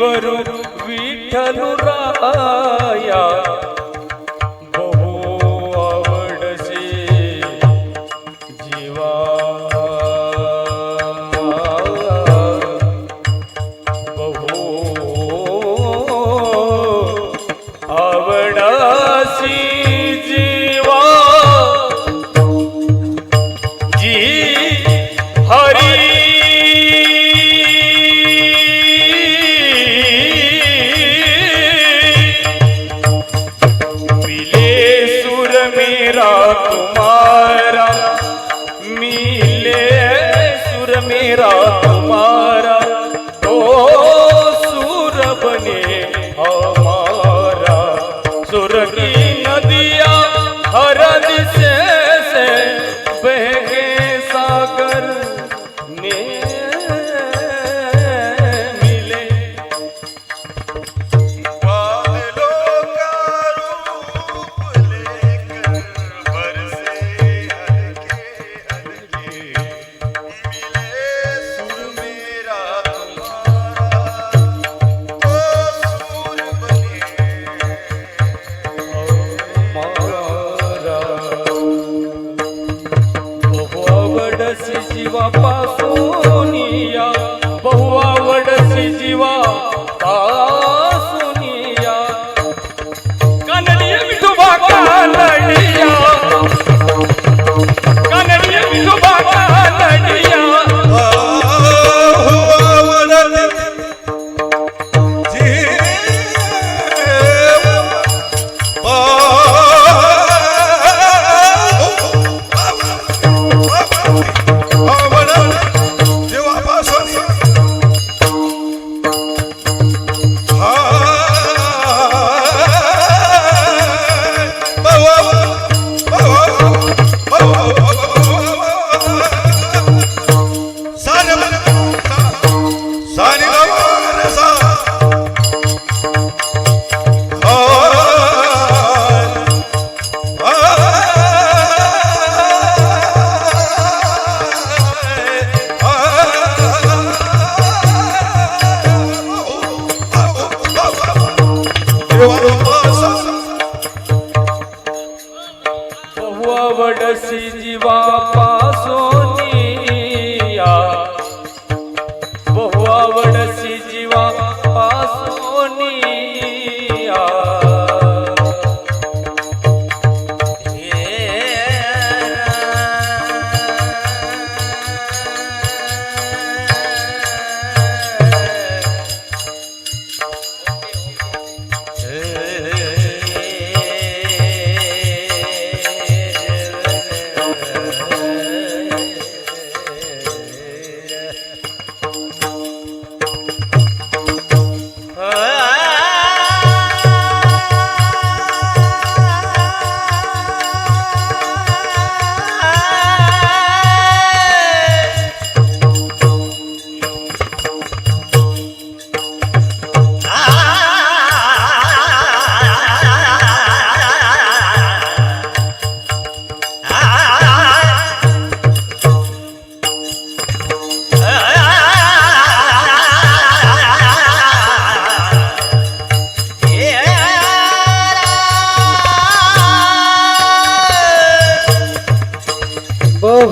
वरु विठ्ठलुराया बहु आवडसे जीवा। बहु आवडासी तुम्हारा मिले सुर मेरा तुम्हारा। तो सुर बने हमारा। सुर की नदिया हर दिशे से बहके सागर ने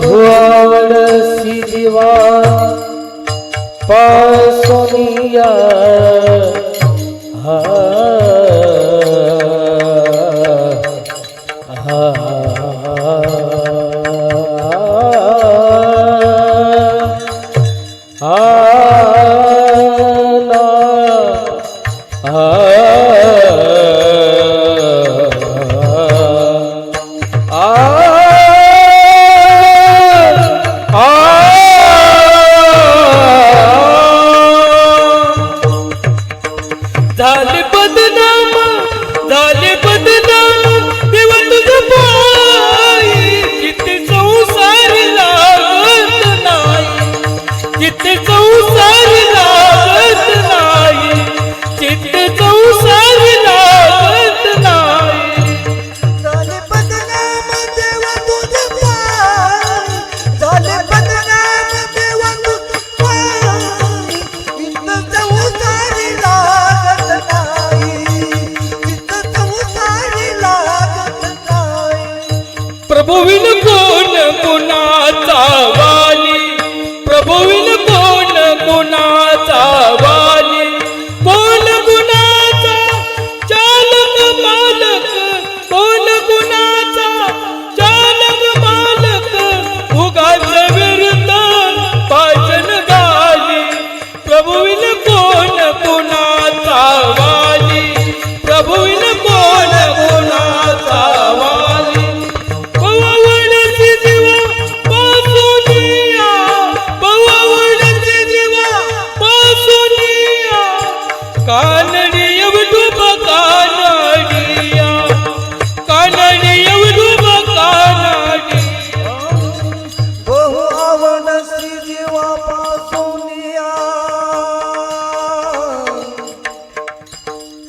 ભુવાવડ સીધીવા પાસોનિયા હા. बदला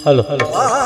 હલો હલો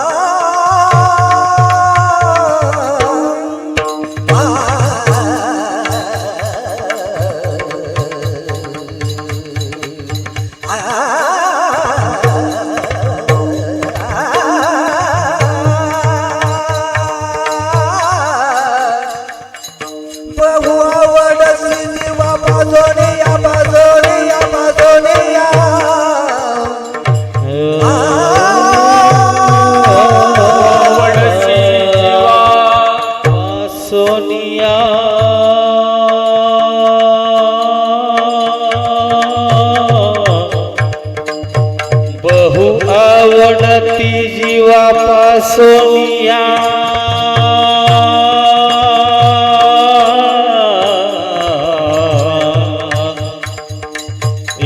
अवनती जीवापासोनिया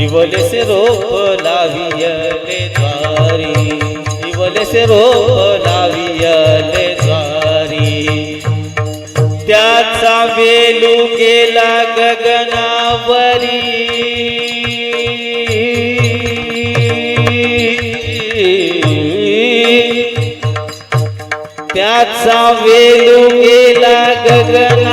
इवले से रोप लावियले द्वारी इवले से रोप लावियले द्वारी. त्याचा वेलू गेला गगनावरी. वेलू गेला गगन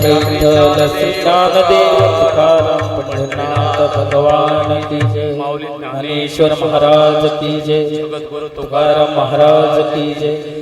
विठ्ठल श्रीनाथ देव तुकाराम पंढरनाथ भगवान की जय ज्ञानेश्वर महाराज की जय. जगद्गुरु तुकाराम महाराज की जय.